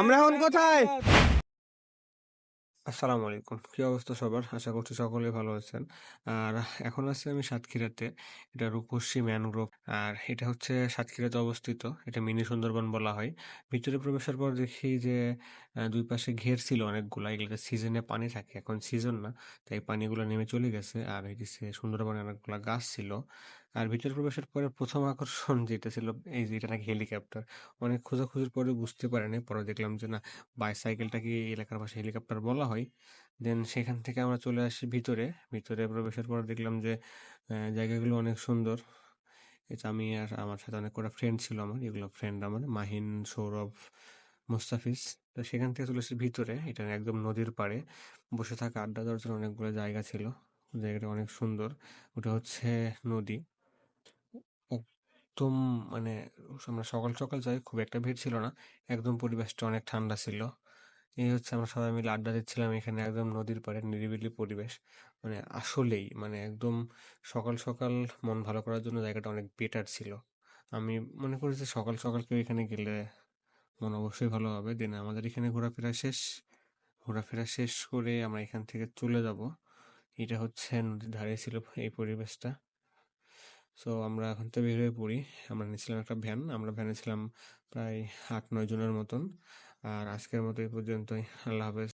আমরা এখন কোথায়? আসসালামু আলাইকুম কি অবস্থা সবার? আশা করছি সকলে ভালো আছেন। আর এখন আছি আমি সাতক্ষীরাতে। এটা রূপসী ম্যানগ্রোভ আর এটা হচ্ছে সাতক্ষীরাতে অবস্থিত। এটা মিনি সুন্দরবন বলা হয়। ভিতরে প্রবেশের পর দেখি যে দুই পাশে ঘের ছিল অনেকগুলা। এগুলোতে সিজনে পানি থাকে। এখন সিজন না। তাই পানিগুলো নেমে চলে গেছে। আর এদিকে সুন্দরবনে অনেকগুলা গাছ ছিল। আর ভিতরে প্রবেশের পরে প্রথম আকর্ষণ যেটা ছিল, এই যে এটা নাকি হেলিকপ্টার অনেক খোঁজাখুঁজির পরে বুঝতে পারেনি। পরে দেখলাম যে না বাইসাইকেলটাকে এলাকার ভাষায় হেলিকপ্টার বলা হয়? দেন সেখান থেকে আমরা চলে আসি ভিতরে। ভিতরে প্রবেশের পর দেখলাম যে জায়গাগুলো অনেক সুন্দর। এটা আমি আর আমার সাথে অনেক কটা ফ্রেন্ড ছিল আমার। এগুলো ফ্রেন্ড আমার, মাহিন, সৌরভ, মুস্তাফিজ। তো সেখান থেকে চলে এসেছি ভিতরে। এটা একদম নদীর পাড়ে। বসে থাকা আড্ডা দেওয়ার জন্য অনেকগুলো জায়গা ছিল। জায়গাটা অনেক সুন্দর। ওটা হচ্ছে নদী। একদম মানে আমরা সকাল সকাল যাই খুব একটা ভিড় ছিল না। একদম পরিবেশটা অনেক ঠান্ডা ছিল। এই হচ্ছে আমরা সবাই মিলে আড্ডা দিচ্ছিলাম এখানে একদম নদীর পাড়ে, নিরিবিলি পরিবেশ। মানে আসলেই মানে একদম সকাল সকাল মন ভালো করার জন্য জায়গাটা অনেক বেটার ছিল। আমি মনে করি যে সকাল সকাল কেউ এখানে গেলে মন অবশ্যই ভালো হবে। দেন আমাদের এখানে ঘোরাফেরা শেষ। ঘোরাফেরা শেষ করে আমরা এখান থেকে চলে যাব। এটা হচ্ছে নদীর ধারে ছিল এই পরিবেশটা। সো আমরা এখন তো বের হয়ে পড়ি। আমরা নিয়েছিলাম একটা ভ্যান আমরা ভ্যানে ছিলাম প্রায় আট নয় জনের মতন। আর আজকের মতো এই পর্যন্তই। আল্লাহ হাফেজ।